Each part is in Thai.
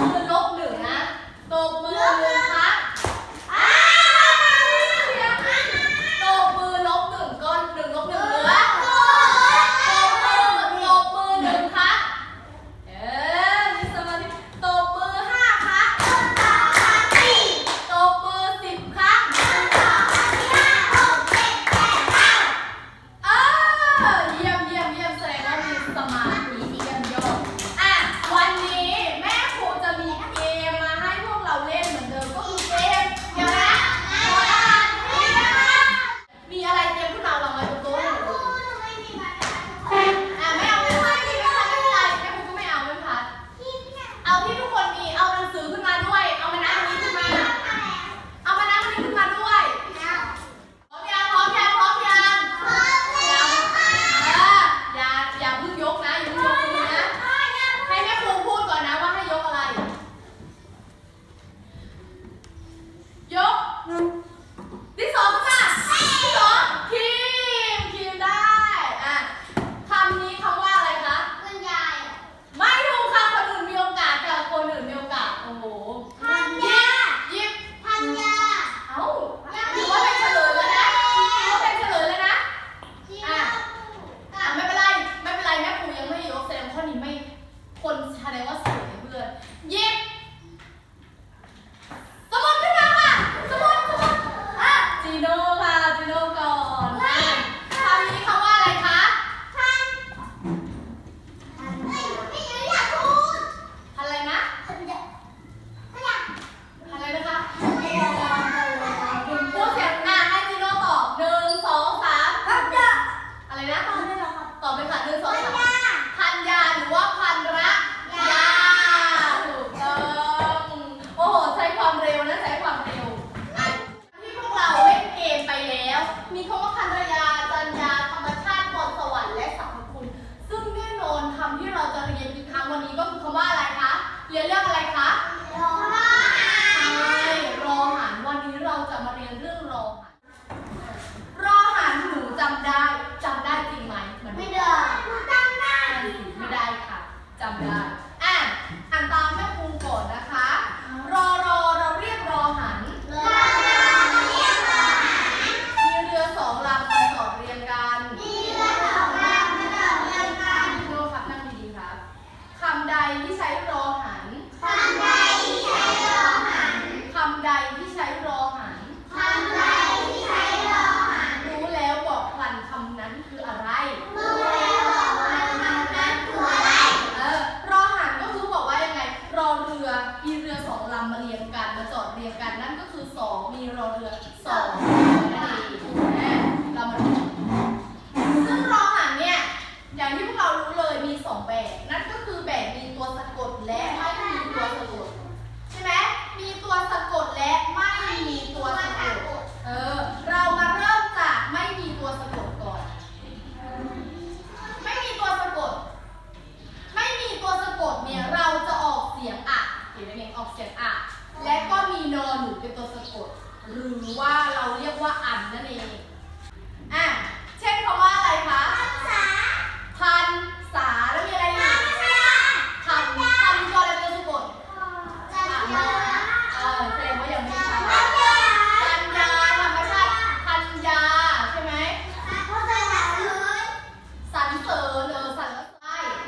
มือลบหนึ่งนะตบมือหนึ่งครั้งตบมือลบหนึ่งก้อนหนึ่งลบหนึ่งเหลือตบมือตบมือหนึ่งครั้งเออมีสมาธิตบมือห้าครั้งตบมือสิบครั้ง เออเยี่ยมเยี่ยมเยี่ยมแสดงว่ามีสมาธิเยี่ยมยอดอะวันนี้แม่ครูจะมีเกมมาให้พวกเราเล่นเหมือนเดิมก็คือเกมเดี๋ยวนะขออาหารมีอะไรเตรียมขึ้นมาวางไว้บนโต๊ะให้หนูดูอะไม่เอาไม่พัดไม่พัดไม่เป็นไรแม่ครูก็ไม่เอาไม่พัดเอาที่ทุกคนมีเอาหนังสือขึ้นมาด้วย เอามานั่งอันนี้ขึ้นมา เอามานั่งอันนี้ขึ้นมาด้วยพร้อมยังพร้อมยังพร้อมยัง ยังเอออย่าอย่าเพิ่งยกนะอย่าเพิ่งยกมือนะ ให้แม่ครูพูดก่อนนะว่าให้ยกอะไร ยกที่สองค่ะที่สองทีมทีมได้อะคำนี้คำว่าอะไรคะ ไม่ถูกค่ะคนอื่นมีโอกาสค่ะคนอื่นมีโอกาส โอ้โหหยิบเอ้าถือว่าเป็นเฉลยแล้วนะถือว่าเป็นเฉลยแล้วนะ อะไม่เป็นไร ไม่เป็นไรแม่ครูยังไม่ยกแสดงข้อนี้ไม่ คนแสดงว่าสวยเพื่อนหยิบสมุดขึ้นมาค่ะ สมุดสมุดอะจีโน่ค่ะจีโน่ก่อนอะคำนี้คำว่าอะไรคะ อะไรนะ อะไรนะคะพูดเสียงอะให้จีโน่ตอบหนึ่งสองสาม อะไรนะตอบไปค่ะหนึ่งสองสามพันยาหรือว่าพันระยาถูกต้องโอ้โหใช้ความเร็วนะใช้ความเร็วอะที่พวกเราเล่นเกมไปแล้ว มีคำว่าพันรยาจัญญาธรรมชาติพรสวรรค์และสรรพคุณ ซึ่งแน่นอนคำที่เราจะเรียนอีกครั้งวันนี้ก็คือคำว่าอะไรคะเรียนเรื่องอะไรคะใช่รอหันวันนี้เราจะมาเรียนเรื่องรอหันรอหันหนูจำได้จำได้จริงไหมเหมือน ไม่ได้ ไม่ได้ค่ะจำได้อะอ่านตามแม่ครูก่อนนะคะ รอรอเราเรียกรอหัน มีเรือสองลำมาต่อเรียงกันพี่โน่ครับนั่งดีๆครับคำใดที่ใช้รอหันคำใดที่ใช้รอหัน รู้แล้วบอกพลันคำนั้นคืออะไร เออ รอหันก็คือบอกว่ายังไง รอเรือมีเรือสองลำมาเรียงกันมาจอด เรียงกันนั่นก็คือสองมีรอเรือสองนั่นเองนะเรามาดูซึ่งรอหันเนี่ยอย่างที่พวกเรารู้เลยมีสองแบบ นั่นก็คือแบบมีตัวสะกดและไม่มีตัวสะกดใช่ไหมมีตัวสะกดและไม่มีตัวสะกดเออเรามาเริ่มจากไม่มีตัวสะกดก่อน ไม่มีตัวสะกด ไม่มีตัวสะกดเนี่ยเราจะออกเสียงอะเห็นไหมเนี่ยออกเสียงอะ และก็มีนอนหนูเป็นตัวสะกด หรือว่าเราเรียกว่าอันนั่นเอง อะ เช่นคำว่าอะไรคะ พันษาแล้วมีอะไรอีกพันพันตัวอะไรเป็นตัวสะกดอะเออแสดงว่ายังไม่ใช่พันยาธรรมชาติพันยาใช่ไหม สรรเสริญเออสรรเสริญ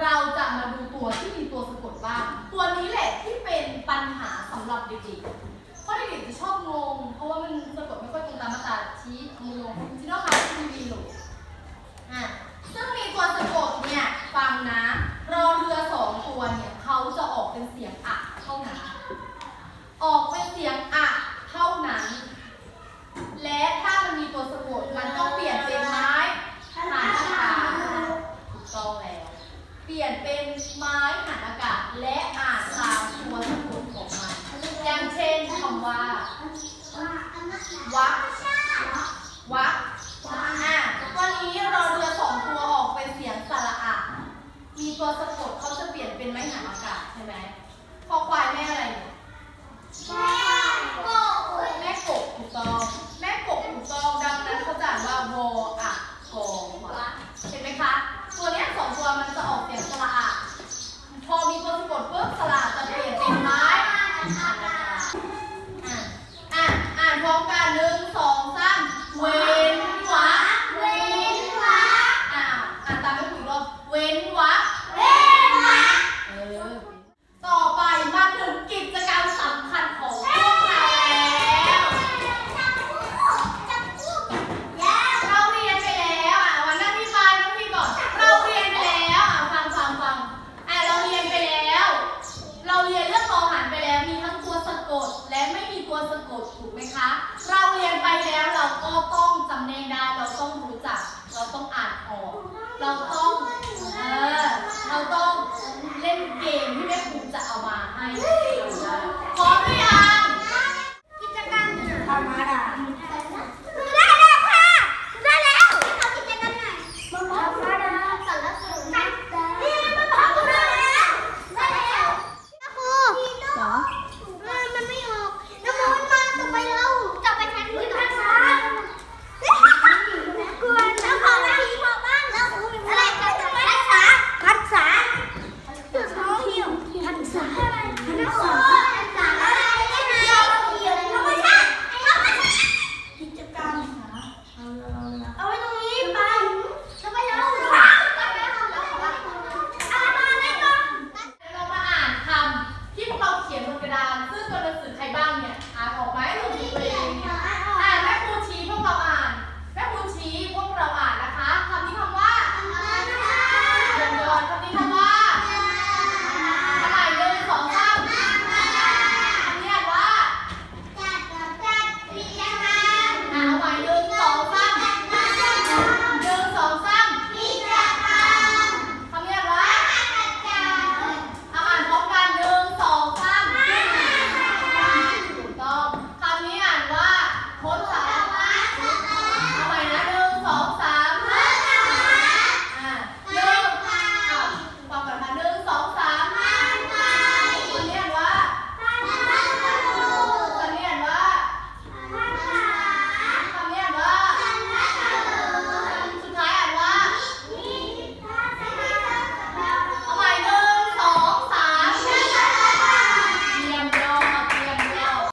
เราจะมาดูตัวที่มีตัวสะกดบ้าง ตัวนี้แหละที่เป็นปั ญหาสำหรับเด็กๆเพราะเด็กๆจะชอบงง เพราะว่ามันสะกดไม่ค่อยตรงตามมาตราชี้มือลงที่นอกค่ะทีวีหนูอะซึ่งมีตัวสะกดเนี่ยฟังนะรอเรือสองตัวเนี่ยเขาจะออกเป็นเสียงอะเท่านั้น ออกเป็นเสียงอะเท่านั้น และถ้ามันมีตัวสะกดมันต้องเปลี่ยนเป็นไม้หันอากาศถูกต้องแล้ว เปลี่ยนเป็นไม้หันอากาศและอ่านตามตัวสะกด องมันอย่างเช่นคำว่าวักวักอะวันนี้เราเรือสองตัวออกเป็นเสียงสระอะ มีตัวสะกดเขาจะเปลี่ยนเป็นไม้หันอากาศใช่ไหมพอควายแม่อะไรเนี่ยแม่กบถูกต้อง แม่กบถูกต้องดังนั้นเขาจะอ่านว่าวออะกอวะเห็นไหมคะ ตัวเนี้ยสองตัวมันจะออกเสียงสระอะ พอมีตัวสะกดปุ๊บสระจะเปลี่ยน ตัวสะกดถูกไหมคะ เราเรียนไปแล้วเราก็ต้องจำแนกได้ เราต้องรู้จัก เราต้องอ่านออก เ